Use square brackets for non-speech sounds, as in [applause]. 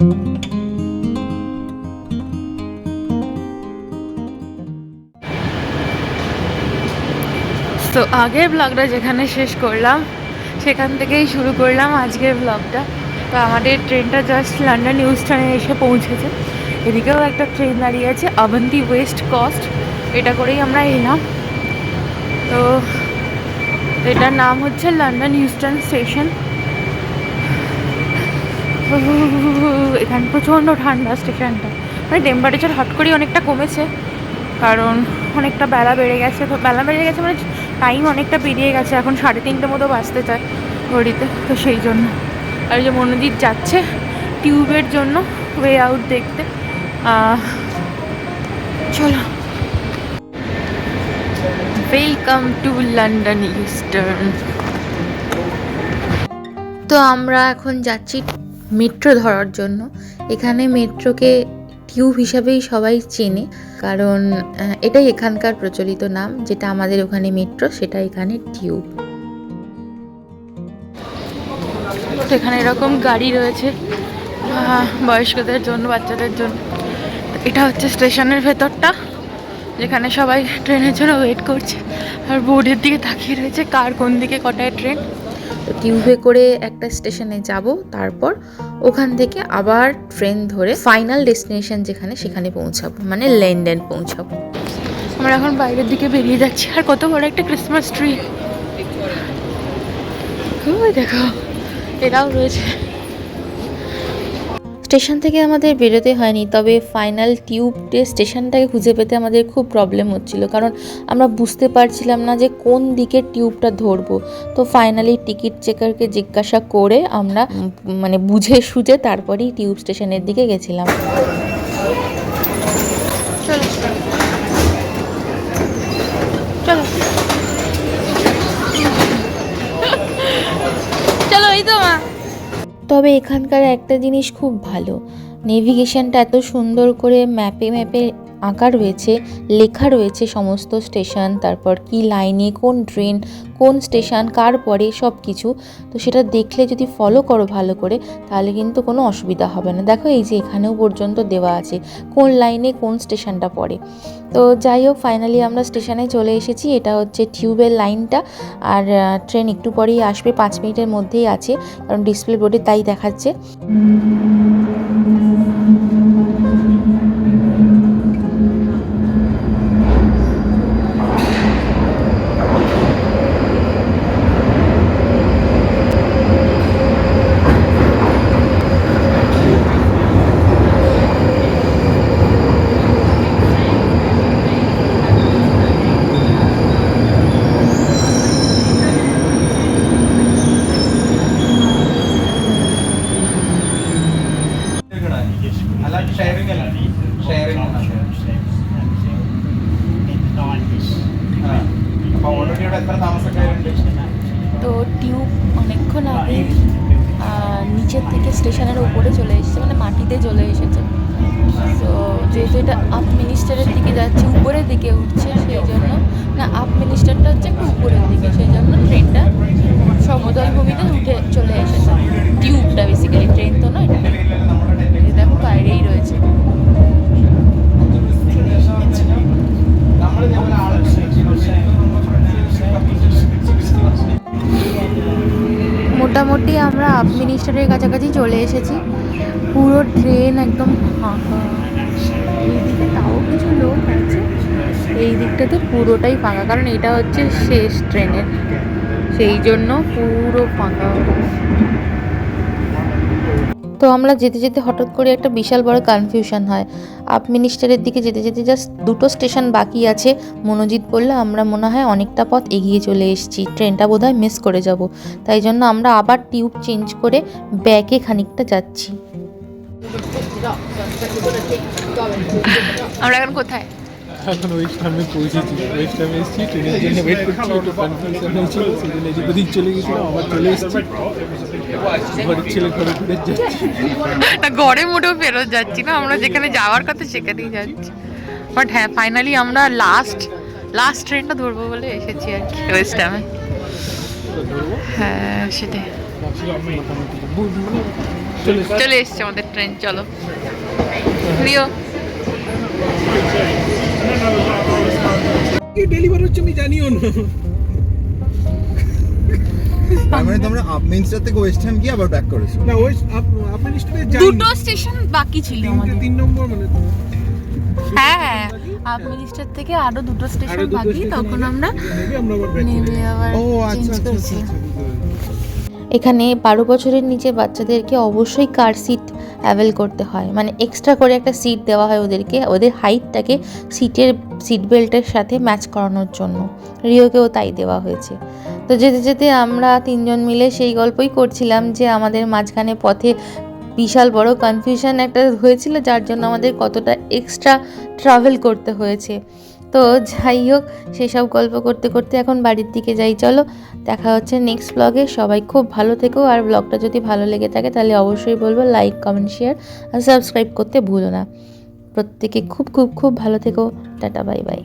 তো আগের ব্লগটা যেখানে শেষ করলাম, সেখান থেকেই শুরু করলাম আজকের ব্লগটা তো আমাদের ট্রেনটা জাস্ট লন্ডন ইউস্টনে এসে পৌঁছেছে। এদিকেও একটা ট্রেন দাঁড়িয়ে আছে অবন্তি ওয়েস্ট কস্ট এটা করেই আমরা এলাম। তো এটার নাম হচ্ছে লন্ডন ইউস্টন স্টেশন [laughs] এখানে প্রচণ্ড ঠান্ডা স্টেশনটা। মানে টেম্পারেচার হট করেই অনেকটা কমেছে, কারণ অনেকটা বেলা বেড়ে গেছে। তো বেলা বেড়ে গেছে মানে টাইম অনেকটা পেরিয়ে গেছে, এখন সাড়ে তিনটে মতো বাঁচতে চায় ঘড়িতে, তো সেই জন্য। আর যে মনোজিৎ যাচ্ছে টিউবের জন্য ওয়ে আউট দেখতে। চলো। ওয়েলকাম টু লন্ডন ইস্টার্ন তো আমরা এখন যাচ্ছি মেট্রো ধরার জন্য। এখানে মেট্রোকে টিউব হিসাবেই সবাই চেনে, কারণ এটাই এখানকার প্রচলিত নাম, যেটা আমাদের ওখানে মেট্রো সেটা এখানে টিউব এখানে এরকম গাড়ি রয়েছে বয়স্কদের জন্য, বাচ্চাদের জন্য। এটা হচ্ছে স্টেশনের ভেতরটা, যেখানে সবাই ট্রেনের জন্য ওয়েট করছে। আর বোর্ডের দিকে তাকিয়ে রয়েছে, কার কোন দিকে কটায় ট্রেন তো টিউবে করে একটা স্টেশনে যাব, তারপর ওখান থেকে আবার ট্রেন ধরে ফাইনাল ডেস্টিনেশন যেখানে সেখানে পৌঁছাবো মানে লেনদেন পৌঁছাবো। আমরা এখন বাইরের দিকে বেরিয়ে যাচ্ছি, আর কত বড় একটা ক্রিসমাস ট্রি দেখো এরাও রয়েছে। স্টেশন থেকে আমাদের বেরোতে হয়নি, তবে ফাইনাল টিউবটে স্টেশনটাকে খুঁজে পেতে আমাদের খুব প্রবলেম হচ্ছিল। কারণ আমরা বুঝতে পারছিলাম না যে কোন দিকে টিউবটা ধরবো। তো ফাইনালি টিকিট চেকারকে জিজ্ঞাসা করে আমরা মানে বুঝে সুঝে তারপরেই টিউব স্টেশনের দিকে গেছিলাম চলো চলো চলো এই তো মা তবে এখানকার একটা জিনিস খুব ভালো। নেভিগেশনটা এত সুন্দর করে ম্যাপে ম্যাপে আঁকা রয়েছে, লেখা রয়েছে সমস্ত স্টেশন, তারপর কি লাইনে, কোন ট্রেন, কোন স্টেশন, কার পরে সব কিছু তো সেটা দেখলে যদি ফলো করো ভালো করে, তাহলে কিন্তু কোনো অসুবিধা হবে না। দেখো এই যে এখানেও পর্যন্ত দেওয়া আছে, কোন লাইনে কোন স্টেশনটা পড়ে। তো যাই হোক ফাইনালি আমরা স্টেশনে চলে এসেছি, এটা হচ্ছে টিউবের লাইনটা। আর ট্রেন একটু পরেই আসবে, পাঁচ মিনিটের মধ্যেই আছে, কারণ ডিসপ্লে বোর্ডে তাই দেখাচ্ছে। তো টিউব অনেকক্ষণ আগে নিচের থেকে স্টেশনের উপরে চলে এসেছে মানে মাটিতে চলে এসেছে। তো যেহেতু এটা আপ মিনিস্টারের দিকে যাচ্ছে, উপরের দিকে উঠছে, সেই জন্য, না, আপ মিনিস্টারটা হচ্ছে একটু উপরের দিকে, সেই জন্য ট্রেনটা সমতল ভূমিতে উঠে চলে এসেছে। টিউবটা বেসিক্যালি ট্রেন তো নয়। আপ মিনিস্টারের কাছাকাছি চলে এসেছি। পুরো ট্রেন একদম ফাঁকা এইদিকে তাও কিছু লোক আছে। এই দিকটাতে পুরোটাই ফাঁকা, কারণ এটা হচ্ছে শেষ ট্রেনের সেই জন্য পুরো ফাঁকা। তো আমরা যেতে যেতে হঠাৎ করে একটা বিশাল বড় কনফিউশন হয়। আপ মিনিস্টারের দিকে যেতে যেতে জাস্ট দুটো স্টেশন বাকি আছে। মনোজিৎ বললে, আমরা মনে হয় অনেকটা পথ এগিয়ে চলে এসেছি। ট্রেনটা বোধহয় মিস করে যাব। তাই জন্য আমরা আবার টিউব চেঞ্জ করে ব্যাকে খানিকটা যাচ্ছি। আমরা এখন কোথায়? এখন ওয়েস্ট হামে পৌঁছেছি। ওয়েস্ট হামে এসেছি, ট্রেনের জন্য ওয়েট করছি, একটু হয়েছিল সেই জন্য এদিক ওদিক চলে গেছিলাম, আবার চলে এসেছি। ঘরের ছেলে ঘরে ফিরে যাচ্ছি। না ঘরে মোটেও ফেরত যাচ্ছি না, আমরা যেখানে যাওয়ার কথা সেখানেই যাচ্ছি। বাট হ্যাঁ ফাইনালি আমরা লাস্ট লাস্ট ট্রেনটা ধরবো বলে এসেছি আর কি, ওয়েস্ট হ্যামে হ্যাঁ সেটাই। চলে এসছে আমাদের ট্রেন চলো। প্রিয়। ডেলিভার হচ্ছে আমি জানিও না। তার মানে তোমরা থেকে ওয়েস্ট হ্যাম গিয়ে আবার ব্যাক করেছ? না ওই আপনার যাই দুটো স্টেশন বাকি ছিল আমাদের। তিন নম্বর মানে হ্যাঁ হ্যাঁ আপ থেকে আরও দুটো স্টেশন বাকি তখন আমরা নেমে আবার ও আচ্ছা আচ্ছা আচ্ছা, আচ্ছা। এখানে বারো বছরের নিচে বাচ্চাদেরকে অবশ্যই কার সিট অ্যাভেল করতে হয়। মানে এক্সট্রা করে একটা সিট দেওয়া হয় ওদেরকে, ওদের হাইটটাকে সিটের সিট বেল্টের সাথে ম্যাচ করানোর জন্য। রিওকেও তাই দেওয়া হয়েছে। তো যেতে যেতে আমরা তিনজন মিলে সেই গল্পই করছিলাম যে আমাদের মাঝখানে পথে বিশাল বড় কনফিউশন একটা হয়েছিল, যার জন্য আমাদের কতটা এক্সট্রা ট্রাভেল করতে হয়েছে। তো যাই হোক, সেসব গল্প করতে করতে এখন বাড়ির দিকে যাই। চলো, দেখা হচ্ছে নেক্সট ব্লগে সবাই খুব ভালো থেকো আর ব্লগটা যদি ভালো লেগে থাকে তাহলে অবশ্যই বলব লাইক কমেন্ট শেয়ার আর সাবস্ক্রাইব করতে ভুলো না। প্রত্যেকে খুব খুব খুব ভালো থেকো। Tata bye bye